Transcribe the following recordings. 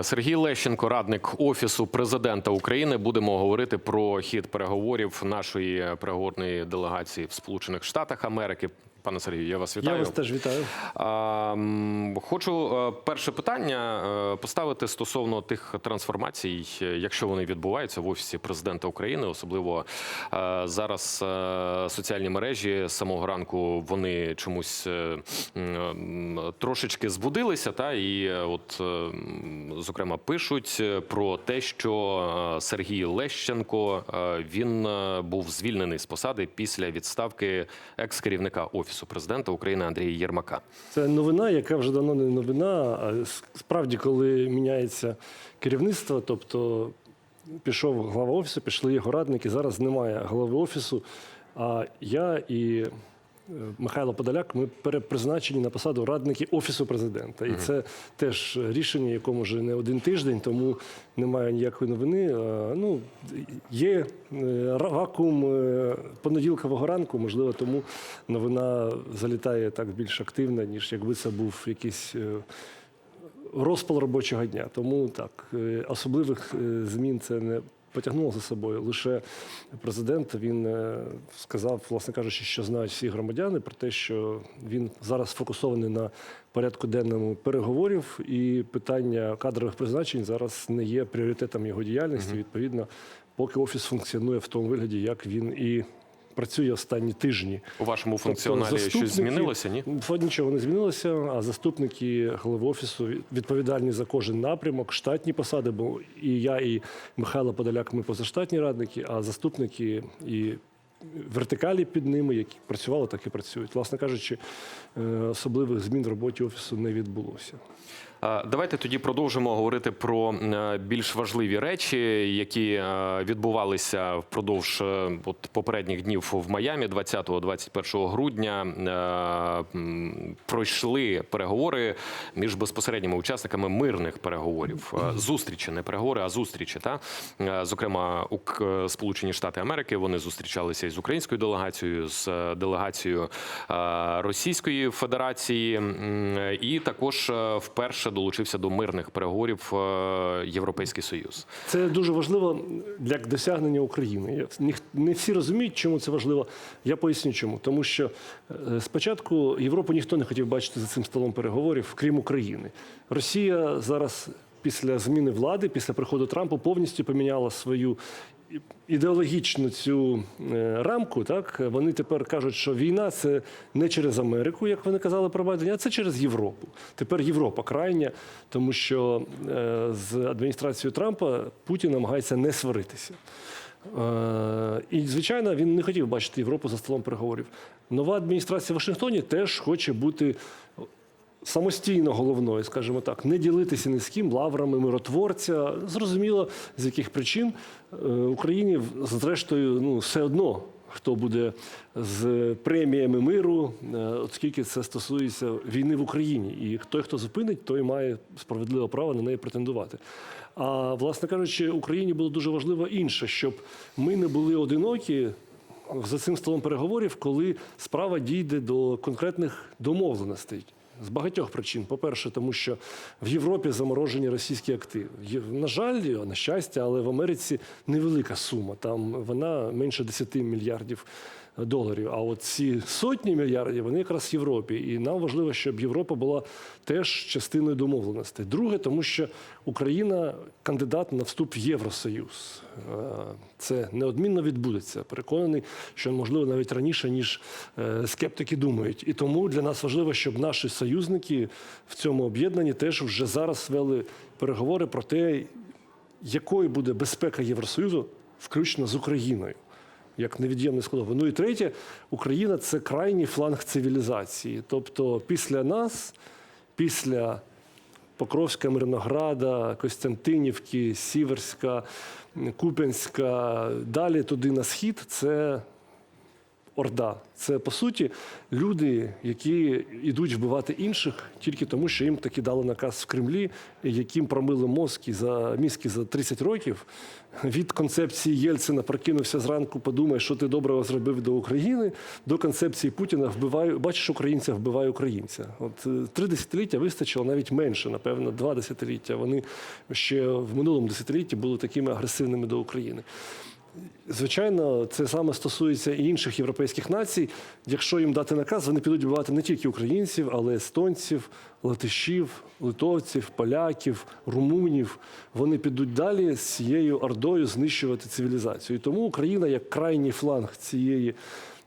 Сергій Лещенко, радник офісу президента України. Будемо говорити про хід переговорів нашої переговорної делегації в Сполучених Штатах Америки. Пане Сергію, я вас вітаю. Я вас теж вітаю. Хочу е, перше питання е, поставити стосовно тих трансформацій, е, якщо вони відбуваються в офісі президента України, особливо зараз соціальні мережі з самого ранку вони чомусь трошечки збудилися, та і от зокрема пишуть про те, що Сергій Лещенко він був звільнений з посади після відставки екс-керівника офісу президента України Андрія Єрмака. Це новина, яка вже давно не новина. А справді, коли міняється керівництво, тобто пішов глава офісу, пішли його радники. Зараз немає голови офісу. А я і Михайло Подоляк, ми перепризначені на посаду радники офісу президента. І це теж рішення, якому вже не один тиждень, тому немає ніякої новини. Ну є е, вакуум е, понеділкового ранку, можливо, тому новина залітає так більш активно, ніж якби це був якийсь. е, Розпал робочого дня. Тому так, особливих змін це не потягнуло за собою. Лише президент він е, сказав, власне кажучи, що знають всі громадяни про те, що він зараз сфокусований на порядку денному переговорів, і питання кадрових призначень зараз не є пріоритетом його діяльності. Відповідно, поки офіс функціонує в тому вигляді, як він і працює останні тижні. У вашому Тобто функціоналі щось змінилося? Ні? Нічого не змінилося, а заступники голови офісу відповідальні за кожен напрямок, штатні посади, бо і я, і Михайло Подоляк, ми позаштатні радники, а заступники і вертикалі під ними, які працювали, так і працюють. Власне кажучи, е, особливих змін в роботі офісу не відбулося. Давайте тоді продовжимо говорити про е, більш важливі речі, які е, відбувалися впродовж е, от попередніх днів в Майамі 20-21 грудня. Пройшли переговори між безпосередніми учасниками мирних переговорів. Зустрічі, не переговори, а зустрічі. Та зокрема, у Сполучені Штати Америки вони зустрічалися із українською делегацією, з делегацією Російської Федерації, і також вперше долучився до мирних переговорів е, Європейський Союз. Це дуже важливо для досягнення України. Не всі розуміють, чому це важливо. Я поясню чому. Тому що е, спочатку Європу ніхто не хотів бачити за цим столом переговорів, крім України. Росія зараз після зміни влади, після приходу Трампа, повністю поміняла свою ідеологічну цю е, рамку. Так вони тепер кажуть, що війна це не через Америку, як вони казали про Байдена, а це через Європу. Тепер Європа крайня, тому що е, з адміністрацією Трампа Путін намагається не сваритися. Е, І, звичайно, він не хотів бачити Європу за столом переговорів. Нова адміністрація в Вашингтоні теж хоче бути самостійно головною, скажімо так, не ділитися ні з ким лаврами миротворця. Зрозуміло, з яких причин Е, Україні зрештою ну, все одно. Хто буде з преміями миру, е, оскільки це стосується війни в Україні, і той, хто зупинить, той має справедливе право на неї претендувати. А власне кажучи, Україні було дуже важливо інше, щоб ми не були одинокі за цим столом переговорів, коли справа дійде до конкретних домовленостей. З багатьох причин. По-перше, тому що в Європі заморожені російські активи. На жаль, на щастя, але в Америці невелика сума. Там вона менше 10 мільярдів доларів. А от ці сотні мільярдів вони якраз в Європі. І нам важливо, щоб Європа була теж частиною домовленостей. Друге, тому що Україна кандидат на вступ в Євросоюз. Е, Це неодмінно відбудеться. Переконаний, що можливо навіть раніше, ніж е, скептики думають. І тому для нас важливо, щоб наші союзники в цьому об'єднанні теж вже зараз вели переговори про те, якою буде безпека Євросоюзу, включно з Україною. Як невід'ємне складове. Ну і третє, Україна це крайній фланг цивілізації. Тобто, після нас, після Покровська, Мирнограда, Костянтинівки, Сіверська, Куп'янська, далі туди на схід це Орда. Це по суті люди, які йдуть вбивати інших тільки тому, що їм таки дали наказ в Кремлі, яким промили мозки за мізки за 30 років. Від концепції Єльцина прокинувся зранку, подумай, що ти доброго зробив до України, до концепції Путіна вбиваю, бачиш, українця вбиває українця. От е, три десятиліття вистачило навіть менше, напевно, два десятиліття. Вони ще в минулому десятилітті були такими агресивними до України. Звичайно, це саме стосується і інших європейських націй. Якщо їм дати наказ, вони підуть вбивати не тільки українців, але й естонців, латишів, литовців, поляків, румунів. Вони підуть далі з цією ордою знищувати цивілізацію. І тому Україна, як крайній фланг цієї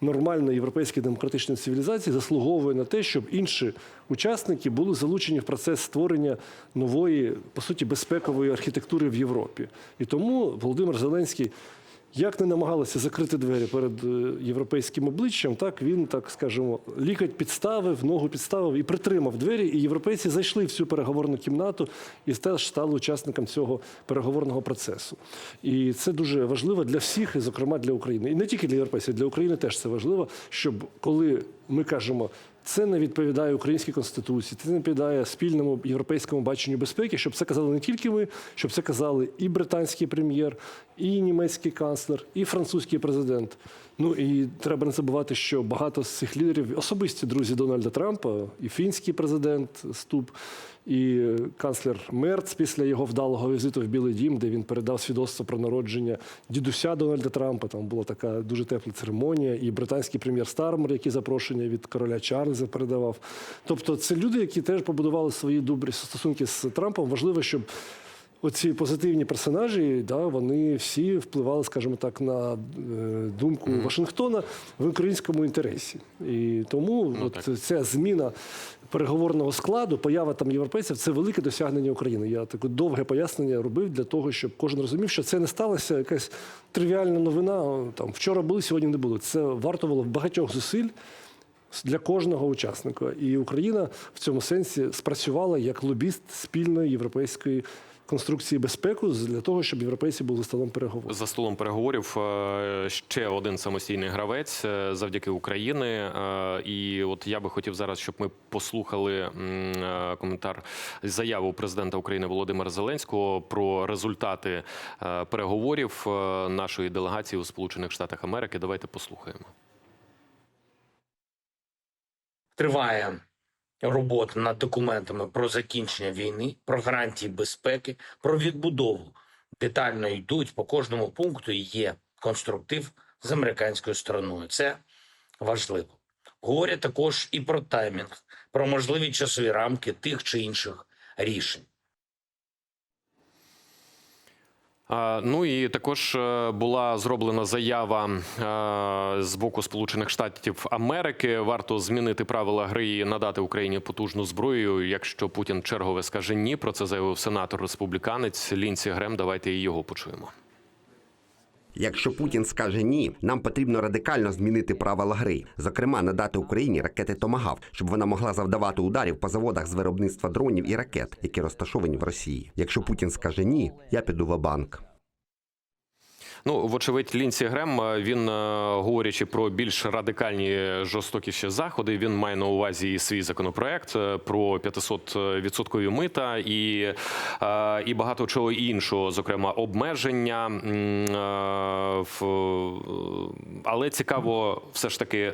нормальної європейської демократичної цивілізації, заслуговує на те, щоб інші учасники були залучені в процес створення нової, по суті, безпекової архітектури в Європі. І тому Володимир Зеленський. Як не намагалися закрити двері перед е, європейським обличчям, так він, так скажемо, лікоть підставив, ногу підставив і притримав двері. І європейці зайшли в цю переговорну кімнату і теж стали учасником цього переговорного процесу. І це дуже важливо для всіх, і зокрема для України. І не тільки для європейців, для України теж це важливо, щоб коли ми кажемо. Це не відповідає українській конституції, це не відповідає спільному європейському баченню безпеки, щоб це казали не тільки ми, щоб це казали і британський прем'єр, і німецький канцлер, і французький президент. Ну і треба не забувати, що багато з цих лідерів особисті друзі Дональда Трампа, і фінський президент Ступ, і канцлер Мерц після його вдалого візиту в Білий Дім, де він передав свідоцтво про народження дідуся Дональда Трампа. Там була така дуже тепла церемонія, і британський прем'єр Стармер, який запрошення від короля Чарльза передавав. Тобто, це люди, які теж побудували свої добрі стосунки з Трампом. Важливо, щоб оці позитивні персонажі, да, вони всі впливали, скажімо так, на е, думку Вашингтона в українському інтересі. І тому Ну, от так. ця зміна переговорного складу, поява там європейців це велике досягнення України. Я таке довге пояснення робив для того, щоб кожен розумів, що це не сталося якась тривіальна новина. Там вчора були, сьогодні не було. Це вартувало багатьох зусиль. Для кожного учасника, і Україна в цьому сенсі спрацювала як лобіст спільної європейської конструкції безпеки для того, щоб європейці були за столом переговорів. За столом переговорів е, ще один самостійний гравець е, завдяки Україні. Е, І от я би хотів зараз, щоб ми послухали коментар заяву президента України Володимира Зеленського про результати переговорів нашої делегації у Сполучених Штатах Америки. Давайте послухаємо. Триває робота над документами про закінчення війни, про гарантії безпеки, про відбудову. Детально йдуть по кожному пункту. і Є конструктив з американською стороною. Це важливо. Говорять також і про таймінг, про можливі часові рамки тих чи інших рішень. А, Ну і також е, була зроблена заява е, з боку Сполучених Штатів Америки. Варто змінити правила гри і надати Україні потужну зброю. Якщо Путін чергове скаже ні, про це заявив сенатор республіканець Лінсі Грем. Давайте і його почуємо. Якщо Путін скаже ні, нам потрібно радикально змінити правила гри, зокрема надати Україні ракети Томагав, щоб вона могла завдавати ударів по заводах з виробництва дронів і ракет, які розташовані в Росії. Якщо Путін скаже ні, я піду в банк Ну, вочевидь, Лінсі Грем, е, він, е, говорячи про більш радикальні жорстокіші заходи, він має на увазі свій законопроект е, про 500 відсоткові мита і, і багато чого іншого, зокрема обмеження. Але цікаво, все ж таки.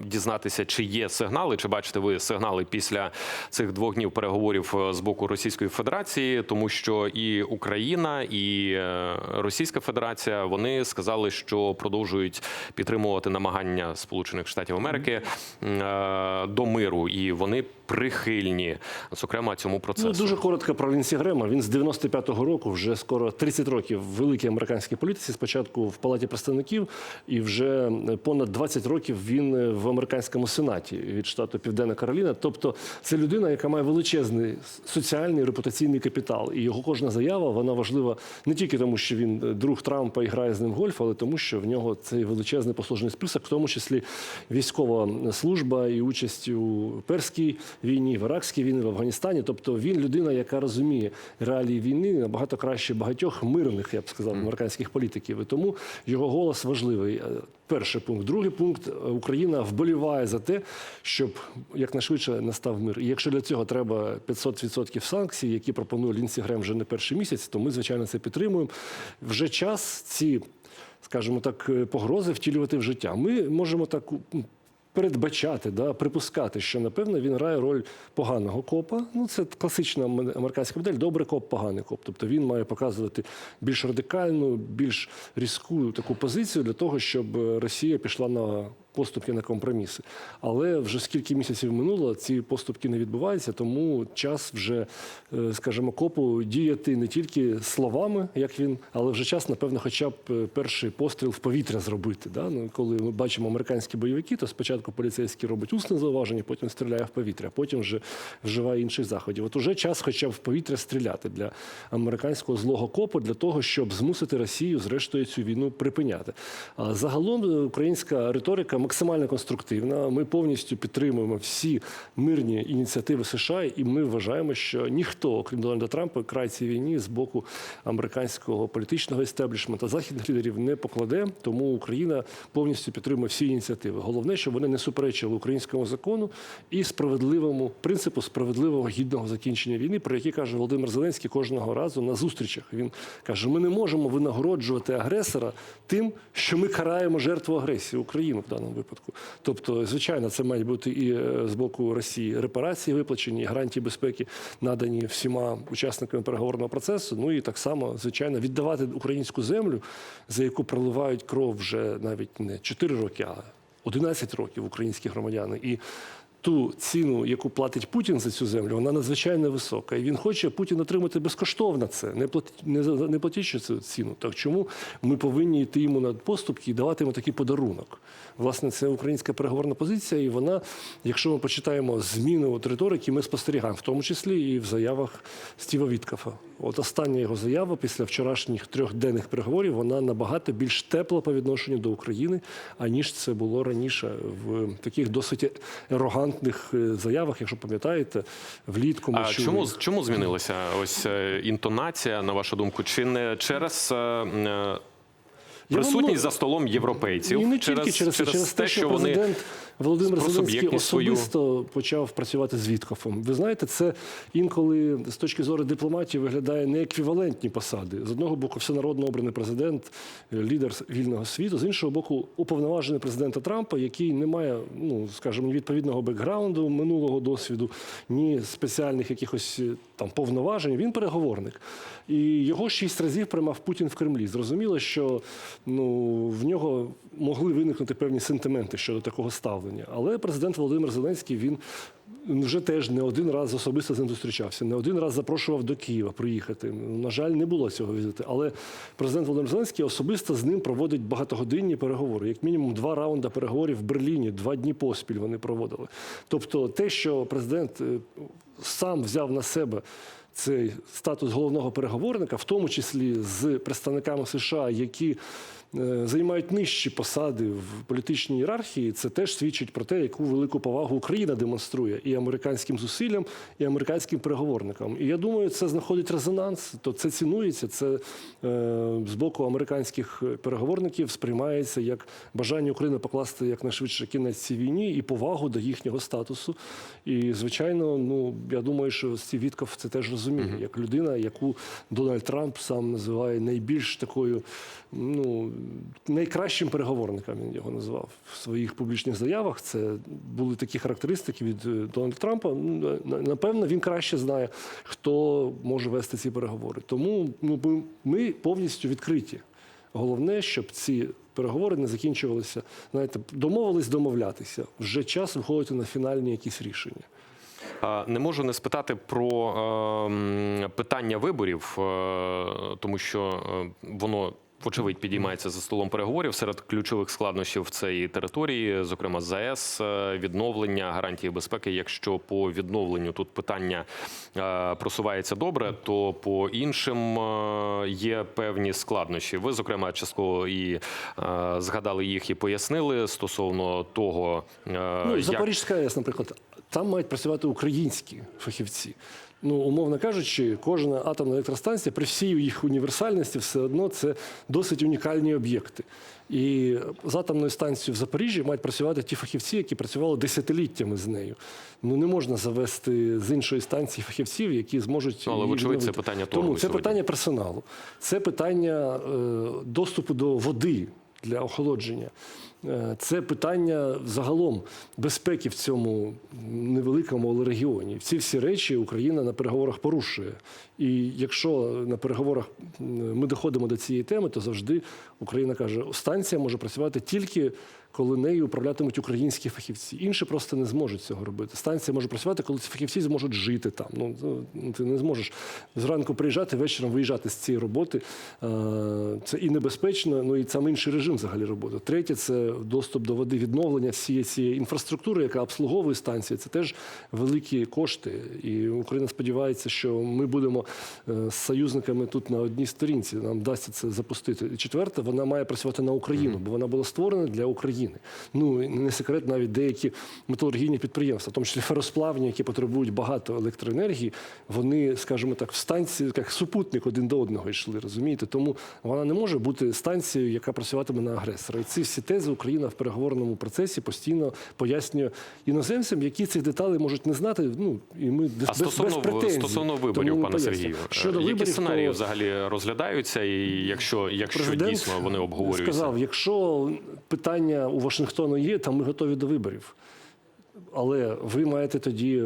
Дізнатися, чи є сигнали, чи бачите ви сигнали після цих двох днів переговорів е, з боку Російської Федерації, тому що і Україна, і е, Російська Федерація вони сказали, що продовжують підтримувати намагання Сполучених Штатів Америки е, до миру, і вони прихильні, зокрема цьому процесу. Ну, дуже коротко про Лінсі Грема. Він з 95-го року, вже скоро 30 років в великій американській політиці. Спочатку в Палаті представників, і вже понад 20 років він в американському сенаті від штату Південна Кароліна. Тобто, це людина, яка має величезний соціальний репутаційний капітал. І його кожна заява вона важлива не тільки тому, що він друг Трампа і грає з ним в гольф, але тому, що в нього цей величезний послужний список, в тому числі військова служба і участь у перській війні, в іракській війні, в Афганістані. Тобто він людина, яка розуміє реалії війни набагато краще багатьох мирних, я б сказав, американських політиків. І тому його голос важливий. Е, Перший пункт. Другий пункт е, Україна вболіває за те, щоб якнайшвидше настав мир. І якщо для цього треба 500% санкцій, які пропонує Лінсі Грем вже не перший місяць, то ми звичайно це підтримуємо. Вже час ці, скажімо так, е, погрози втілювати в життя. Ми можемо так передбачати, да, припускати, що напевно він грає роль поганого копа. Ну це класична ам- американська модель. Добрий коп, поганий коп. Тобто він має показувати більш радикальну, більш різку таку позицію для того, щоб е, Росія пішла на поступки на компроміси. Але вже скільки місяців минуло, ці поступки не відбуваються, тому час вже, е, скажімо, копу діяти не тільки словами, як він, але вже час, напевно, хоча б е, перший постріл в повітря зробити. Да? Ну, коли ми бачимо американські бойовики, то спочатку поліцейський робить усне зауваження, потім стріляє в повітря, потім вже вживає інших заходів. От уже час, хоча б в повітря стріляти для американського злого копу, для того, щоб змусити Росію, зрештою, цю війну припиняти. А загалом е, українська риторика максимально конструктивна. Ми повністю підтримуємо всі мирні ініціативи США, і ми вважаємо, що ніхто, окрім Дональда Трампа, край цій війні з боку американського політичного естеблішменту західних лідерів не покладе. Тому Україна повністю підтримує всі ініціативи. Головне, щоб вони не суперечили українському закону і справедливому принципу справедливого гідного закінчення війни, про який каже Володимир Зеленський кожного разу на зустрічах. Він каже: ми не можемо винагороджувати агресора тим, що ми караємо жертву агресії Україну в даному випадку. Тобто, звичайно, це мають бути і е, з боку Росії репарації виплачені, гарантії безпеки надані всіма учасниками переговорного процесу. Ну і так само, звичайно, віддавати українську землю, за яку проливають кров вже навіть не 4 роки, а 11 років українські громадяни. І ту ціну, яку платить Путін за цю землю, вона надзвичайно висока. І він хоче Путін отримати безкоштовно це, не платить, не, не платячи цю ціну. Так чому ми повинні йти йому на поступки і давати йому такий подарунок? Власне, це українська переговорна позиція, і вона, якщо ми почитаємо зміни от риторики, ми спостерігаємо, в тому числі і в заявах Стіва Віткафа. От остання його заява після вчорашніх трьохденних переговорів, вона набагато більш тепла по відношенню до України, аніж це було раніше в таких досить ерогантних е, заявах, якщо пам'ятаєте, влітку ми А чули чому, чому змінилася ось е, інтонація, на вашу думку? Чи не через е, присутність ну, за столом європейців? І не тільки через, через, через те, що президент Володимир про Зеленський суб'єктність свою- особисто почав працювати з Віткофом. Ви знаєте, це інколи з точки зору дипломатії виглядає нееквівалентні посади. З одного боку, всенародно обраний президент, е, лідер вільного світу, з іншого боку, уповноважений президента Трампа, який не має, ну скажімо, ні відповідного бекграунду, минулого досвіду, ні спеціальних якихось е, там повноважень. Він переговорник. І його шість разів приймав Путін в Кремлі. Зрозуміло, що ну в нього могли виникнути певні сентименти щодо такого ставлення. Але президент Володимир Зеленський він вже теж не один раз особисто з ним зустрічався, не один раз запрошував до Києва приїхати. На жаль, не було цього візиту. Але президент Володимир Зеленський особисто з ним проводить багатогодинні переговори. Як мінімум, два раунди переговорів в Берліні, два дні поспіль вони проводили. Тобто, те, що президент е, сам взяв на себе цей статус головного переговорника, в тому числі з представниками США, які е, займають нижчі посади в політичній ієрархії, це теж свідчить про те, яку велику повагу Україна демонструє і американським зусиллям, і американським переговорникам. І я думаю, це знаходить резонанс, то це цінується. Це е, з боку американських переговорників сприймається як бажання України покласти якнайшвидше кінець цій війні і повагу до їхнього статусу. І звичайно, ну я думаю, що Стів Вітков це теж розуміє, як людина, яку Дональд Трамп сам називає найбільш такою, ну найкращим переговорником. Він його назвав в своїх публічних заявах. Це були такі характеристики від е, Дональда Трампа. Ну, Напевно, він краще знає, хто може вести ці переговори. Тому ну, ми повністю відкриті. Головне, щоб ці переговори не закінчувалися. Знаєте, домовились домовлятися. Вже час виходити на фінальні якісь рішення. Не можу не спитати про е, питання виборів, е, тому що е, воно. Вочевидь, підіймається за столом переговорів серед ключових складнощів цієї території, зокрема ЗАЕС, е, відновлення гарантії безпеки. Якщо по відновленню тут питання просувається добре, то по іншим є певні складнощі. Ви, зокрема, частково і згадали їх і пояснили стосовно того, Ну, як Запорізька АЕС, наприклад, Там мають працювати українські фахівці. Ну, умовно кажучи, кожна атомна електростанція при всій їх універсальності все одно це досить унікальні об'єкти. І з атомною станцією в Запоріжжі мають працювати ті фахівці, які працювали десятиліттями з нею. Ну не можна завести з іншої станції фахівців, які зможуть. Ну, але, вочевидь, це питання Тому це сьогодні. питання персоналу, це питання е, доступу до води для охолодження. Е, Це питання загалом безпеки в цьому невеликому регіоні. Ці всі речі Україна на переговорах порушує. І якщо на переговорах ми доходимо до цієї теми, то завжди Україна каже, станція може працювати тільки коли нею управлятимуть українські фахівці. Інші просто не зможуть цього робити. Станція може працювати, коли ці фахівці зможуть жити там. Ну ну, ти не зможеш зранку приїжджати, вечором виїжджати з цієї роботи. Е, Це і небезпечно, ну і сам інший режим взагалі роботи. Третє це доступ до води, відновлення всієї цієї інфраструктури, яка обслуговує станції. Це теж великі кошти. І Україна сподівається, що ми будемо е, з союзниками тут на одній сторінці. Нам вдасться це запустити. І четверте, вона має працювати на Україну, бо вона була створена для України. Ну не секрет, навіть деякі металургійні підприємства, в тому числі феросплавні, які потребують багато електроенергії, вони, скажімо так, в станції як супутник один до одного йшли. Розумієте? Тому вона не може бути станцією, яка працюватиме на агресора. І ці всі тези Україна в переговорному процесі постійно пояснює іноземцям, які цих деталей можуть не знати. Ну і ми без, стосовно, без претензій. стосовно виборів, ми пане. Сергію, щодо які виборів, сценарії то... взагалі розглядаються, і якщо, якщо Президент дійсно вони обговорюються? сказав, якщо питання у Вашингтону є, там ми готові до виборів. Але ви маєте тоді,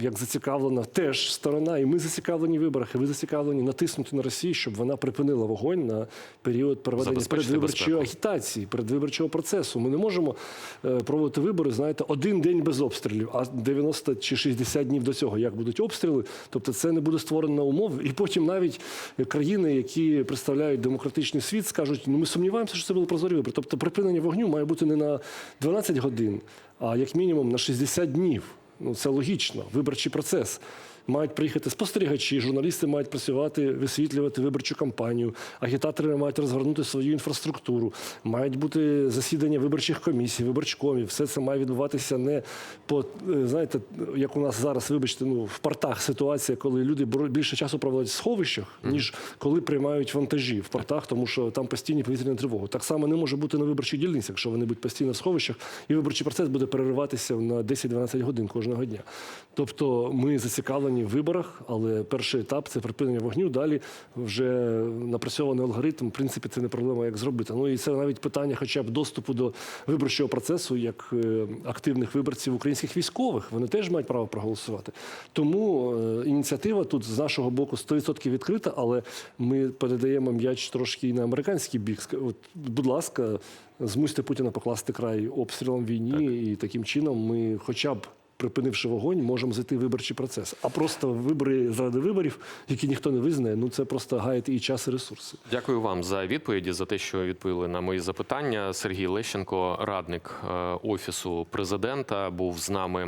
як зацікавлена теж сторона, і ми зацікавлені в виборах, і ви зацікавлені натиснути на Росію, щоб вона припинила вогонь на період проведення Забезпечити передвиборчої безпеку. агітації, передвиборчого процесу. Ми не можемо е, проводити вибори, знаєте, один день без обстрілів, а 90 чи 60 днів до цього, як будуть обстріли. Тобто це не буде створено умов. І потім навіть країни, які представляють демократичний світ, скажуть, ну ми сумніваємося, що це були прозорі вибори. Тобто припинення вогню має бути не на 12 годин, а як мінімум на 60 днів. Ну це логічно. Виборчий процес. Мають приїхати спостерігачі, журналісти мають працювати, висвітлювати виборчу кампанію, агітатори мають розгорнути свою інфраструктуру, мають бути засідання виборчих комісій, виборчкомів. Все це має відбуватися не по е, знаєте, як у нас зараз, вибачте, ну в портах ситуація, коли люди більше часу проводять в сховищах, ніж коли приймають вантажі в портах, тому що там постійні повітряні тривоги. Так само не може бути на виборчих дільницях, якщо вони будуть постійно в сховищах, і виборчий процес буде перериватися на 10-12 годин кожного дня. Тобто ми зацікавлені в виборах, але перший етап це припинення вогню. Далі вже напрацьований алгоритм. В принципі, це не проблема, як зробити. Ну і це навіть питання, хоча б доступу до виборчого процесу, як е, активних виборців українських військових. Вони теж мають право проголосувати. Тому е, ініціатива тут з нашого боку 100% відкрита, але ми передаємо м'яч трошки і на американський бік. От, будь ласка, змусьте Путіна покласти край обстрілам війні, і таким чином ми, хоча б. Припинивши вогонь, можемо зайти в виборчий процес. А просто вибори заради виборів, які ніхто не визнає, ну це просто гаяти і час, і ресурси. Дякую вам за відповіді, за те, що відповіли на мої запитання. Сергій Лещенко, радник е, офісу президента, був з нами